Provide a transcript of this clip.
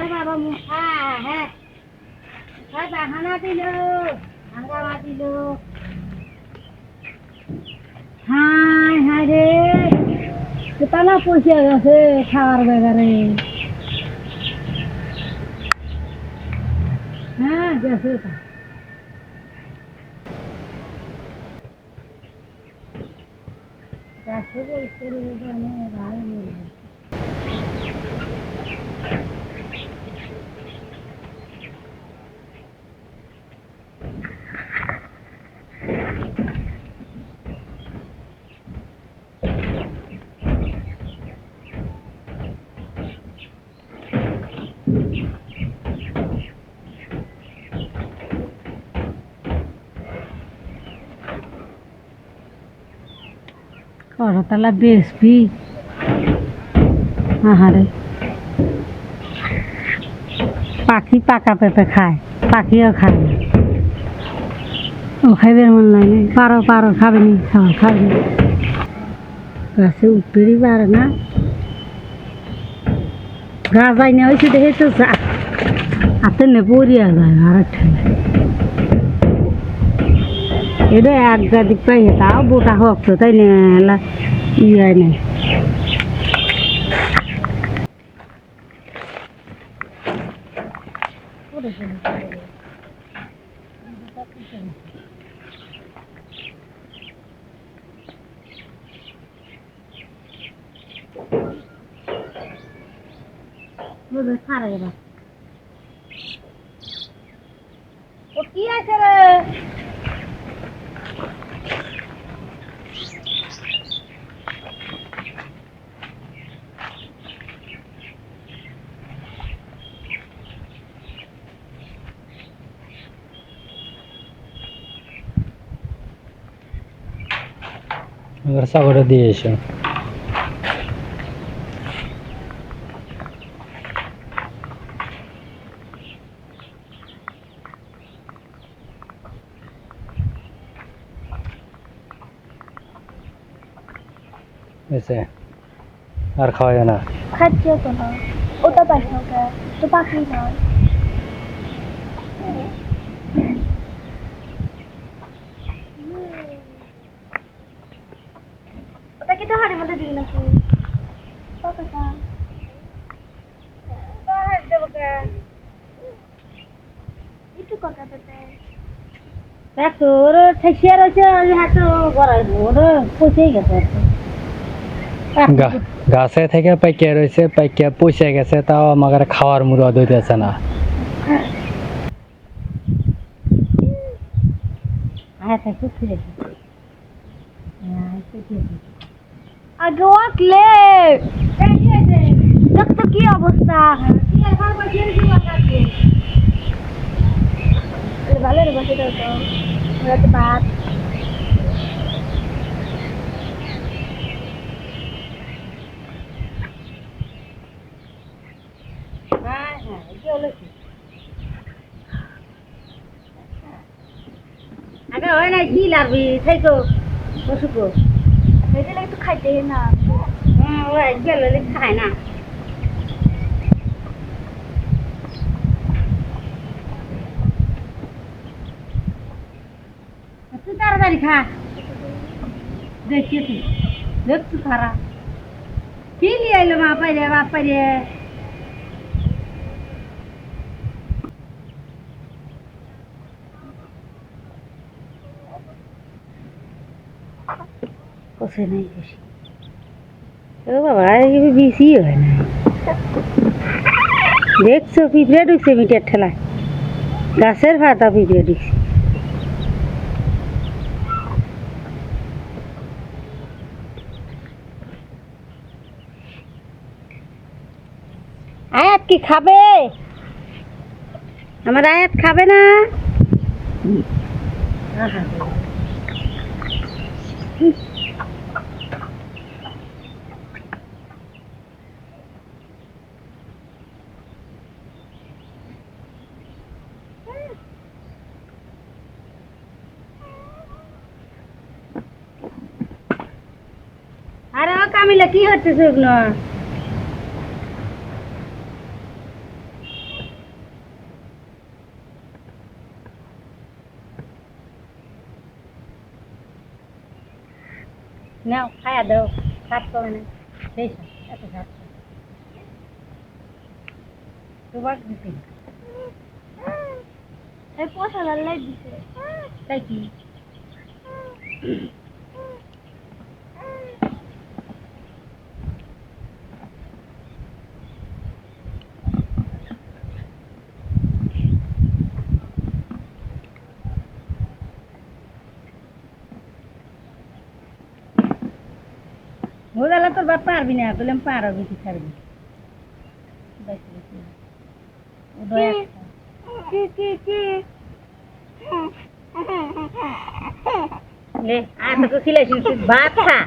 হ্যাঁ। হ্যাঁ গেছে খাওয়ার বেগারে হ্যাঁ গেছে গেছে ভাই করতলা বেসবি আহারে। পাখি পাকা পেঁপে খায়, পাখিও খায় ও খাইবে মন লাগে পারো পারো, খাবে নি খাওয়া খাবে গাছে উঠতেই পারে না। গাছ না হয়েছে দেখে তো যা। হাতে নে, পড়িয়া যায়, আর একটা এটা এক গাদি পাই তাও বোটা হোক তো তাই না ইয়ে নেই খারা এবার ও কি আছে রে ব্যবস্থা করে দিয়ে এসো। এসে আর খাওয়া না। খাচ্ছে তো না। ওটা ওকে তো পাখি নয় ওটা কি তো হাড়ির মধ্যে একটু কথা ঠেসিয়া রয়েছে আমি হাতে গড়াই ওর পচেই গেছে গাছে থেকে পাইকিয়া রয়েছে পাইকিয়া পয়সা গেছে তাও আমাকে খাওয়ার মুরদ হইতেছে না। আয় থাকতে ফিরে আগে ওয়াকলে দেখ তো কি অবস্থা। ভালো রে বসে তো। ওরা তো ভাত আগে হয় না কি লাগবি থাইকো বসুকো লাগে তো খাইতে না হ্যাঁ ওই গেলে খায় না তুই তাড়াতাড়ি খা দেখছি তুই দেখছু খারা কি নিয়ে এলো মা পাইরে বাপ পাইরে কষে নাই বেশি ও বাবা বেশি হয় না। দেখছ, পিঁপড়ে ঢুকছে মিটের ঠেলায়। গাছের ভাতা পিঁপড়ে ঢুকছে। আয়াত কি খাবে? আমার আয়াত খাবে না? আহা মিলে কি হচ্ছে ওগুলো নাও, খায়া দাও সাত করে না। সেই এত সাত তোমার দিতে পয়সা লাল দিছে। তাই কি? বোঝালে তোর বাপ পারবি না বললাম পারবি কি ছাড়বি বেশি বেশি উদয় একটা। কি কি কি লে আর তোকে খিলাইছিস তুই ভাত খা